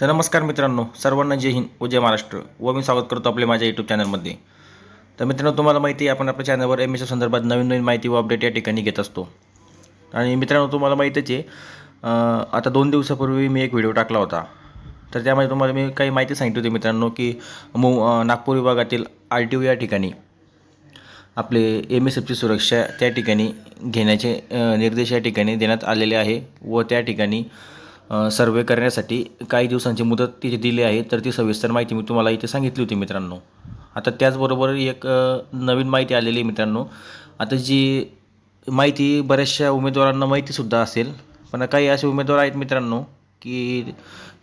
तर नमस्कार मित्रांनो सर्वांना जय हिंद व जय महाराष्ट्र. व मी स्वागत करतो आपले माझ्या यूट्यूब चॅनलमध्ये तर मित्रांनो तुम्हाला माहिती आहे आपण आपल्या चॅनलवर एम एसच्या संदर्भात नवीन नवीन माहिती व अपडेट या ठिकाणी घेत असतो. आणि मित्रांनो तुम्हाला माहीतच आहे आता दोन दिवसापूर्वी मी एक व्हिडिओ टाकला होता. तर त्यामध्ये तुम्हाला मी काही माहिती सांगितली होती मित्रांनो की मु नागपूर विभागातील आर टी ओ या ठिकाणी आपले एम एस एफची सुरक्षा त्या ठिकाणी घेण्याचे निर्देश या ठिकाणी देण्यात आलेले आहे व त्या ठिकाणी सर्वे करण्यासाठी काही दिवसांची मुदत तिथे दिली आहे तर ती सविस्तर माहिती मी तुम्हाला इथे सांगितली होती मित्रांनो. आता त्याचबरोबर एक नवीन माहिती आलेली आहे मित्रांनो. आता जी माहिती बऱ्याचशा उमेदवारांना माहितीसुद्धा असेल पण काही असे उमेदवार आहेत मित्रांनो की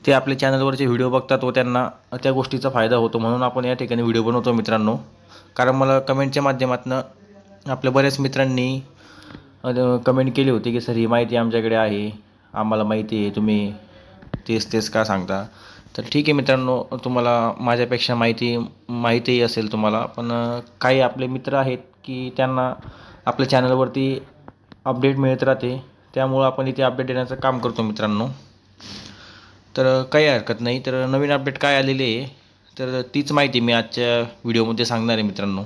ते आपल्या चॅनलवरचे व्हिडिओ बघतात व त्यांना त्या गोष्टीचा फायदा होतो म्हणून आपण या ठिकाणी व्हिडिओ बनवतो मित्रांनो. कारण मला कमेंटच्या माध्यमातून आपल्या बऱ्याच मित्रांनी कमेंट केली होती की सर ही माहिती आमच्याकडे आहे. आम्हाला माहिती आहे तुम्ही तेच तेच का सांगता? तर ठीक आहे मित्रांनो तुम्हाला माझ्यापेक्षा माहिती माहितीही असेल तुम्हाला पण काही आपले मित्र आहेत की त्यांना आपल्या चॅनलवरती अपडेट मिळत राहते त्यामुळं आपण इथे अपडेट देण्याचं काम करतो मित्रांनो. तर काही हरकत नाही. तर नवीन अपडेट काय आलेली आहे तर तीच माहिती मी आजच्या व्हिडिओमध्ये सांगणार आहे मित्रांनो.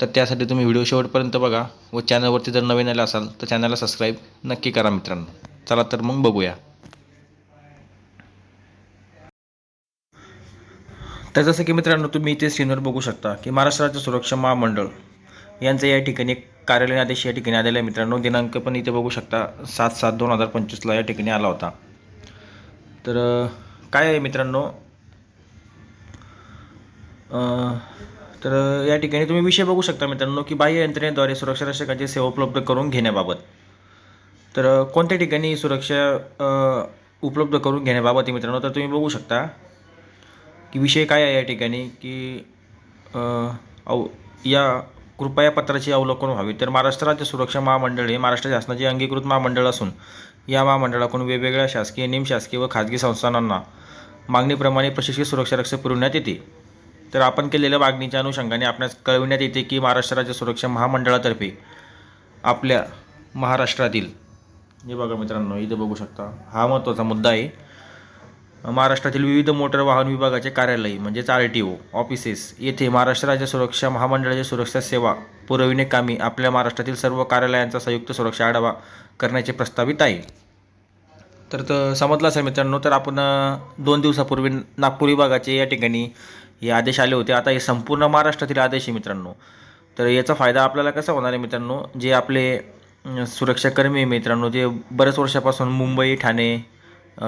तर त्यासाठी तुम्ही व्हिडिओ शेवटपर्यंत बघा व चॅनलवरती जर नवीन आला असाल तर चॅनलला सबस्क्राईब नक्की करा मित्रांनो. चला तर मग बघूया. तर जसं की मित्रांनो तुम्ही इथे स्क्रीनवर बघू शकता की महाराष्ट्र राज्य सुरक्षा महामंडळ यांचं या ठिकाणी कार्यालयीन आदेश या ठिकाणी आलेला आहे. मित्रांनो दिनांक पण इथे बघू शकता सात सात दोन हजार पंचवीसला या ठिकाणी आला होता. तर काय आहे मित्रांनो? तर या ठिकाणी तुम्ही विषय बघू शकता मित्रांनो की बाह्य यंत्रणेद्वारे सुरक्षा रक्षकाची सेवा उपलब्ध करून घेण्याबाबत. तर कोणत्या ठिकाणी सुरक्षा उपलब्ध करून घेण्याबाबत मित्रांनो तर तुम्ही बघू शकता की विषय काय आहे या ठिकाणी की औ अव या कृपया पत्राची अवलोकन व्हावी. तर महाराष्ट्र राज्य सुरक्षा महामंडळ हे महाराष्ट्र शासनाचे अंगीकृत महामंडळ असून या महामंडळाकडून वेगवेगळ्या शासकीय निमशासकीय व खाजगी संस्थानांना मागणीप्रमाणे प्रशिक्षित सुरक्षा रक्षक पुरवण्यात येते. तर आपण केलेल्या मागणीच्या अनुषंगाने आपणास कळविण्यात येते की महाराष्ट्र राज्य सुरक्षा महामंडळातर्फे आपल्या महाराष्ट्रातील हे बघा मित्रांनो इथे बघू शकता. हा महत्त्वाचा मुद्दा आहे. महाराष्ट्रातील विविध मोटर वाहन विभागाचे कार्यालय म्हणजेच आर टी ओ ऑफिसेस येथे महाराष्ट्र राज्य सुरक्षा महामंडळाची सुरक्षा सेवा पुरविणे कामी आपल्या महाराष्ट्रातील सर्व कार्यालयांचा संयुक्त सुरक्षा आढावा करण्याचे प्रस्तावित आहे. तर तर समजलं असेल मित्रांनो तर आपण दोन दिवसापूर्वी नागपूर विभागाचे या ठिकाणी हे आदेश आले होते. आता हे संपूर्ण महाराष्ट्रातील आदेश आहे मित्रांनो. तर याचा फायदा आपल्याला कसा होणार आहे मित्रांनो जे आपले सुरक्षाकर्मी मित्रांनो. जे बऱ्याच वर्षापासून मुंबई ठाणे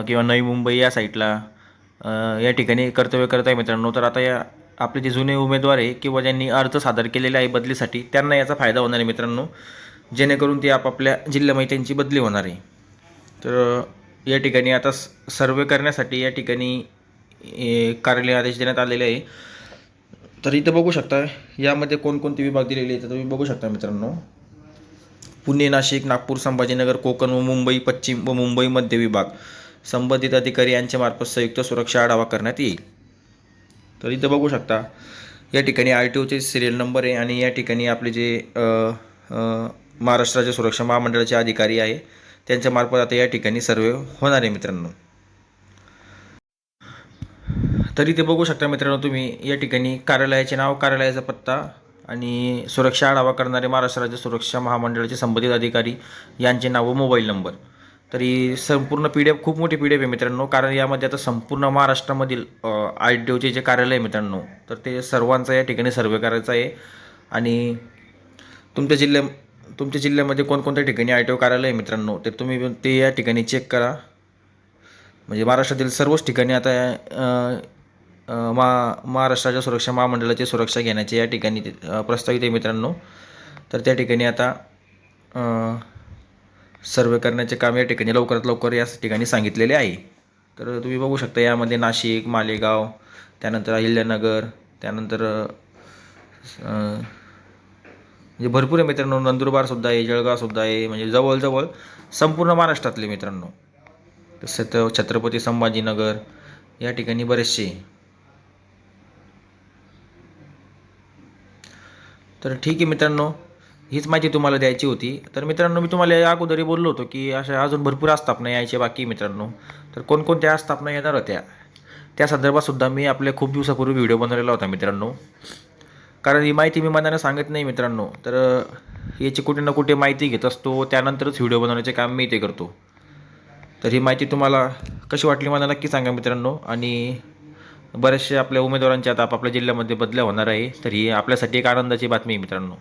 किंवा नवी मुंबई या साईडला या ठिकाणी कर्तव्य करत आहे मित्रांनो. तर आता या आपले जे जुने उमेदवार आहे किंवा ज्यांनी अर्ज सादर केलेला आहे बदलीसाठी त्यांना याचा फायदा होणार आहे मित्रांनो. जेणेकरून ते आपापल्या जिल्ह्यामध्ये त्यांची बदली होणार आहे. तर या ठिकाणी आता स- सर्वे करण्यासाठी या ठिकाणी कार्यालय आदेश देण्यात आलेले आहे. तर इथं बघू शकता यामध्ये कोणकोणते विभाग दिलेले आहेत तर तुम्ही बघू शकता मित्रांनो. पुणे नाशिक नागपूर संभाजीनगर कोकण व मुंबई पश्चिम व मुंबई मध्य विभाग. संबंधित अधिकारी यांच्यामार्फत संयुक्त सुरक्षा आढावा करण्यात येईल. तर इथं बघू शकता या ठिकाणी आर टी ओचे सिरियल नंबर आहे आणि या ठिकाणी आपले जे महाराष्ट्राचे महाराष्ट्राच्या सुरक्षा महामंडळाचे अधिकारी आहे त्यांच्यामार्फत आता या ठिकाणी सर्वे होणार आहे मित्रांनो. तरी ते बघू शकता मित्रांनो तुम्ही या ठिकाणी कार्यालयाचे नाव कार्यालयाचा पत्ता आणि सुरक्षा आढावा करणारे महाराष्ट्र राज्य सुरक्षा महामंडळाचे संबंधित अधिकारी यांचे नाव व मोबाईल नंबर. तरी संपूर्ण पी डी एफ खूप मोठी पी डी एफ आहे मित्रांनो. कारण यामध्ये आता संपूर्ण महाराष्ट्रामधील आय टी ओचे जे कार्यालय आहे मित्रांनो तर ते सर्वांचा या ठिकाणी सर्वे करायचा आहे. आणि तुमच्या जिल्ह्या तुमच्या जिल्ह्यामध्ये कोणकोणत्या ठिकाणी आय टी ओ कार्यालय आहे मित्रांनो ते तुम्ही ते या ठिकाणी चेक करा. म्हणजे महाराष्ट्रातील सर्वच ठिकाणी आता मा महाराष्ट्राच्या सुरक्षा महामंडळाची सुरक्षा घेण्याचे या ठिकाणी प्रस्तावित आहे मित्रांनो. तर त्या ठिकाणी आता सर्वे करण्याचे काम या ठिकाणी लवकरात लवकर या ठिकाणी सांगितलेले आहे. तर तुम्ही बघू शकता यामध्ये नाशिक मालेगाव त्यानंतर अहिल्यानगर त्यानंतर म्हणजे भरपूर आहे मित्रांनो. नंदुरबारसुद्धा आहे जळगावसुद्धा आहे म्हणजे जवळजवळ संपूर्ण महाराष्ट्रातले मित्रांनो. तसं तर छत्रपती संभाजीनगर या ठिकाणी बरेचसे तर ठीक आहे मित्रांनो हीच माहिती तुम्हाला द्यायची होती. तर मित्रांनो मी तुम्हाला या अगोदरी बोललो होतो की अशा अजून भरपूर आस्थापना यायचे बाकी मित्रांनो. तर कोणकोणत्या आस्थापना येणार होत्या? त्या संदर्भातसुद्धा मी आपल्या खूप दिवसापूर्वी व्हिडिओ बनवलेला होता मित्रांनो. कारण ही माहिती मी मनाने सांगत नाही मित्रांनो. तर याची कुठे ना कुठे माहिती घेत असतो त्यानंतरच व्हिडिओ बनवण्याचे काम मी ते करतो. तर ही माहिती तुम्हाला कशी वाटली मला नक्की सांगा मित्रांनो. आणि बरेचसे आपल्या उमेदवारांच्या आता आपापल्या जिल्ह्यामध्ये बदल्या होणार आहे. तर ही आपल्यासाठी एक आनंदाची बातमी आहे मित्रांनो.